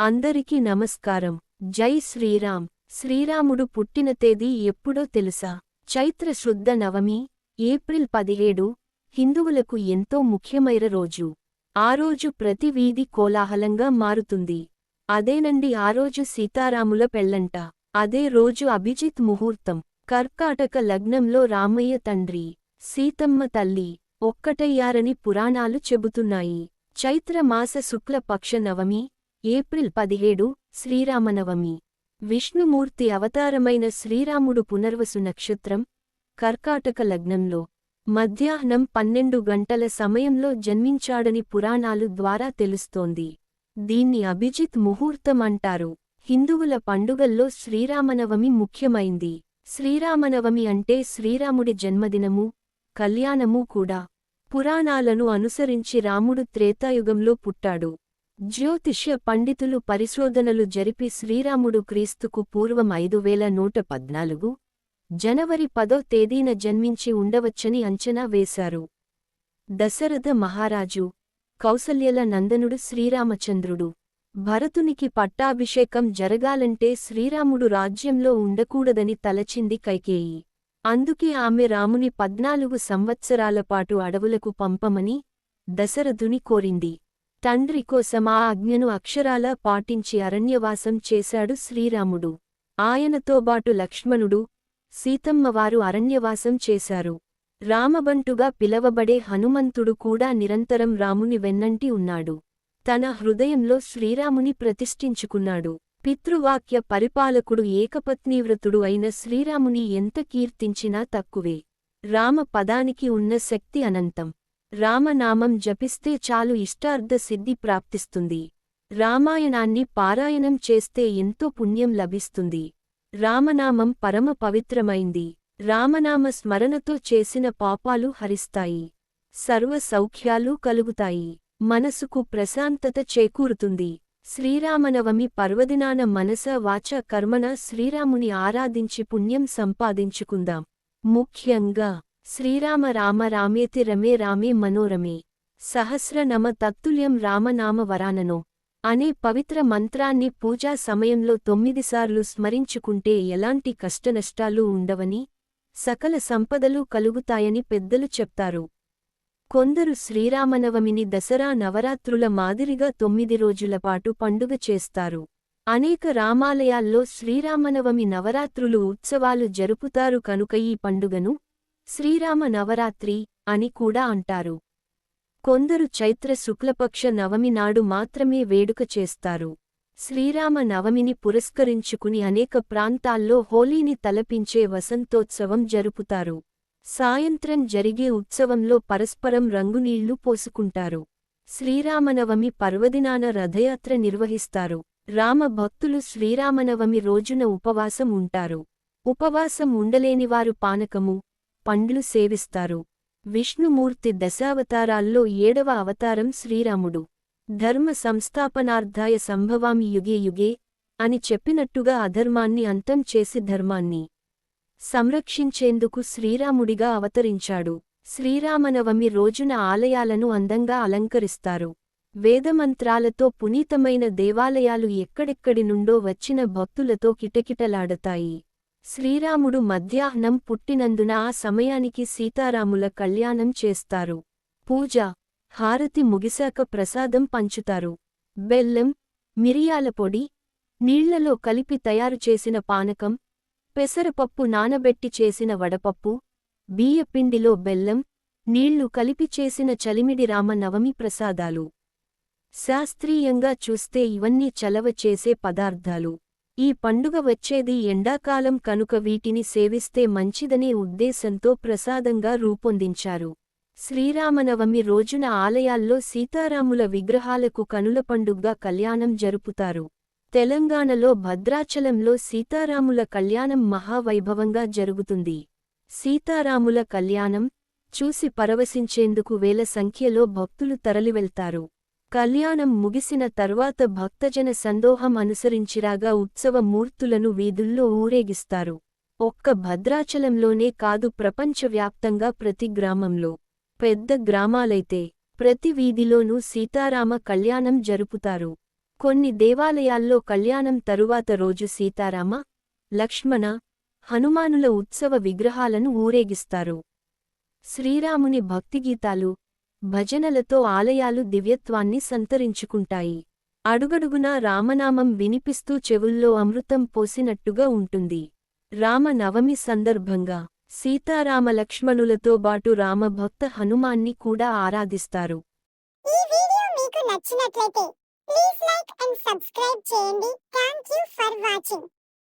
అందరికీ నమస్కారం. జై శ్రీరామ్. శ్రీరాముడు పుట్టిన తేదీ ఎప్పుడో తెలుసా? చైత్ర శుద్ధ నవమి ఏప్రిల్ పదిహేడు హిందువులకు ఎంతో ముఖ్యమైన రోజు. ఆ రోజు ప్రతి వీధి కోలాహలంగా మారుతుంది. అదేనండి ఆ రోజు సీతారాముల పెళ్ళంట అదే రోజు అభిజిత్ ముహూర్తం. కర్కాటక లగ్నంలో రామయ్య తండ్రి సీతమ్మ తల్లి ఒక్కటయ్యారని పురాణాలు చెబుతున్నాయి. చైత్రమాస శుక్లపక్ష శుక్ల పక్ష నవమి ఏప్రిల్ పదిహేడు శ్రీరామనవమి. విష్ణుమూర్తి అవతారమైన శ్రీరాముడు పునర్వసు నక్షత్రం కర్కాటక లగ్నంలో. మధ్యాహ్నం పన్నెండు గంటల సమయంలో జన్మించాడని పురాణాలు ద్వారా తెలుస్తోంది. దీన్ని అభిజిత్ ముహూర్తం అంటారు. హిందువుల పండుగల్లో శ్రీరామనవమి ముఖ్యమైంది. శ్రీరామనవమి అంటే శ్రీరాముడి జన్మదినము కళ్యాణము కూడా. పురాణాలను అనుసరించి రాముడు త్రేతాయుగంలో పుట్టాడు. జ్యోతిష్య పండితులు పరిశోధనలు జరిపి శ్రీరాముడు క్రీస్తుకు పూర్వం ఐదు వేల నూట పద్నాలుగు జనవరి పదో తేదీన జన్మించి ఉండవచ్చని అంచనా వేశారు. దశరథ మహారాజు కౌసల్యల నందనుడు శ్రీరామచంద్రుడు. భరతునికి పట్టాభిషేకం జరగాలంటే శ్రీరాముడు రాజ్యంలో ఉండకూడదని తలచింది కైకేయి. అందుకే ఆమె రాముని పద్నాలుగు సంవత్సరాలపాటు అడవులకు పంపమని దశరథుని కోరింది. తండ్రి కోసం ఆ ఆజ్ఞను అక్షరాలా పాటించి అరణ్యవాసం చేశాడు శ్రీరాముడు. ఆయనతోబాటు లక్ష్మణుడు సీతమ్మవారు అరణ్యవాసం చేశారు. రామబంటుగా పిలవబడే హనుమంతుడు కూడా నిరంతరం రాముని వెన్నంటి ఉన్నాడు. తన హృదయంలో శ్రీరాముని ప్రతిష్ఠించుకున్నాడు. పితృవాక్య పరిపాలకుడు ఏకపత్నీవ్రతుడు అయిన శ్రీరాముని ఎంత కీర్తించినా తక్కువే. రామ పదానికి ఉన్న శక్తి అనంతం. రామనామం జపిస్తే చాలు ఇష్టార్థ సిద్ధి ప్రాప్తిస్తుంది. రామాయణాన్ని పారాయణం చేస్తే ఎంతో పుణ్యం లభిస్తుంది. రామనామం పరమ పవిత్రమైంది. రామనామ స్మరణతో చేసిన పాపాలు హరిస్తాయి. సర్వ సౌఖ్యాలు కలుగుతాయి. మనసుకు ప్రశాంతత చేకూరుతుంది. శ్రీరామనవమి పర్వదినాన మనస వాచ కర్మన శ్రీరాముని ఆరాధించి పుణ్యం సంపాదించుకుందాం. ముఖ్యంగా శ్రీరామ రామ రామేతి రమే రామే మనోరమే. సహస్రనమ తత్తుల్యం రామనామ వరాననో. అనే పవిత్ర మంత్రాన్ని పూజా సమయంలో తొమ్మిదిసార్లు స్మరించుకుంటే ఎలాంటి కష్టనష్టాలు ఉండవని సకల సంపదలు కలుగుతాయని పెద్దలు చెప్తారు. కొందరు శ్రీరామనవమిని దసరా నవరాత్రుల మాదిరిగా తొమ్మిది రోజులపాటు పండుగ చేస్తారు. అనేక రామాలయాల్లో శ్రీరామనవమి నవరాత్రులు ఉత్సవాలు జరుపుతారు కనుక ఈ పండుగను శ్రీరామ నవరాత్రి అని కూడా అంటారు. కొందరు చైత్ర శుక్లపక్ష నవమి నాడు మాత్రమే వేడుక చేస్తారు. శ్రీరామ నవమిని పురస్కరించుకుని అనేక ప్రాంతాల్లో హోలీని తలపించే వసంతోత్సవం జరుపుతారు. సాయంత్రం జరిగే ఉత్సవంలో పరస్పరం రంగునీళ్ళు పోసుకుంటారు. శ్రీరామనవమి పర్వదినాన రథయాత్ర నిర్వహిస్తారు. రామ భక్తులు శ్రీరామనవమి రోజున ఉపవాసం ఉంటారు. ఉపవాసం ఉండలేనివారు పానకము పండ్లు సేవిస్తారు. విష్ణుమూర్తి దశావతారాల్లో ఏడవ అవతారం శ్రీరాముడు. ధర్మ సంస్థాపనార్థాయ సంభవామి యుగే యుగే అని చెప్పినట్టుగా అధర్మాన్ని అంతం చేసి ధర్మాన్ని సంరక్షించేందుకు శ్రీరాముడిగా అవతరించాడు. శ్రీరామనవమి రోజున ఆలయాలను అందంగా అలంకరిస్తారు. వేదమంత్రాలతో పునీతమైన దేవాలయాలు ఎక్కడెక్కడి నుండో వచ్చిన భక్తులతో కిటకిటలాడతాయి. శ్రీరాముడు మధ్యాహ్నం పుట్టినందున ఆ సమయానికి సీతారాముల కళ్యాణం చేస్తారు. పూజ హారతి ముగిశాక ప్రసాదం పంచుతారు. బెల్లం మిరియాల పొడి నీళ్ళలో కలిపి తయారు చేసిన పానకం పెసరపప్పు నానబెట్టి చేసిన వడపప్పు బియ్యపిండిలో బెల్లం నీళ్ళు కలిపి చేసిన చలిమిడి రామ నవమి ప్రసాదాలు. శాస్త్రీయంగా చూస్తే ఇవన్నీ చలవ చేసే పదార్థాలు. ఈ పండుగ వచ్చేది ఎండాకాలం కనుక వీటిని సేవిస్తే మంచిదనే ఉద్దేశంతో ప్రసాదంగా రూపొందించారు. శ్రీరామనవమి రోజున ఆలయాల్లో సీతారాముల విగ్రహాలకు కనుల పండుగ కళ్యాణం జరుపుతారు. తెలంగాణలో భద్రాచలంలో సీతారాముల కళ్యాణం మహావైభవంగా జరుగుతుంది. సీతారాముల కళ్యాణం చూసి పరవశించేందుకు వేల సంఖ్యలో భక్తులు తరలివెళ్తారు. కళ్యాణం ముగిసిన తర్వాత భక్తజన సందోహం అనుసరించిరాగా ఉత్సవ మూర్తులను వీధుల్లో ఊరేగిస్తారు. ఒక్క భద్రాచలంలోనే కాదు ప్రపంచవ్యాప్తంగా ప్రతి గ్రామంలో. పెద్ద గ్రామాలైతే ప్రతి వీధిలోనూ సీతారామ కళ్యాణం జరుపుతారు. కొన్ని దేవాలయాల్లో కళ్యాణం తరువాత రోజు సీతారామ లక్ష్మణ హనుమానుల ఉత్సవ విగ్రహాలను ఊరేగిస్తారు. శ్రీరాముని భక్తిగీతాలు భజనలతో ఆలయాలు దివ్యత్వాన్ని సంతరించుకుంటాయి. అడుగడుగునా రామనామం వినిపిస్తూ చెవుల్లో అమృతం పోసినట్టుగా ఉంటుంది. రామనవమి సందర్భంగా సీతారామ లక్ష్మణులతో బాటు రామభక్త హనుమాన్ని కూడా ఆరాధిస్తారు. ఈ వీడియో మీకు నచ్చినట్లయితే ప్లీజ్ లైక్ అండ్ సబ్స్క్రైబ్ చేయండి థ్యాంక్ యూ ఫర్ వాచింగ్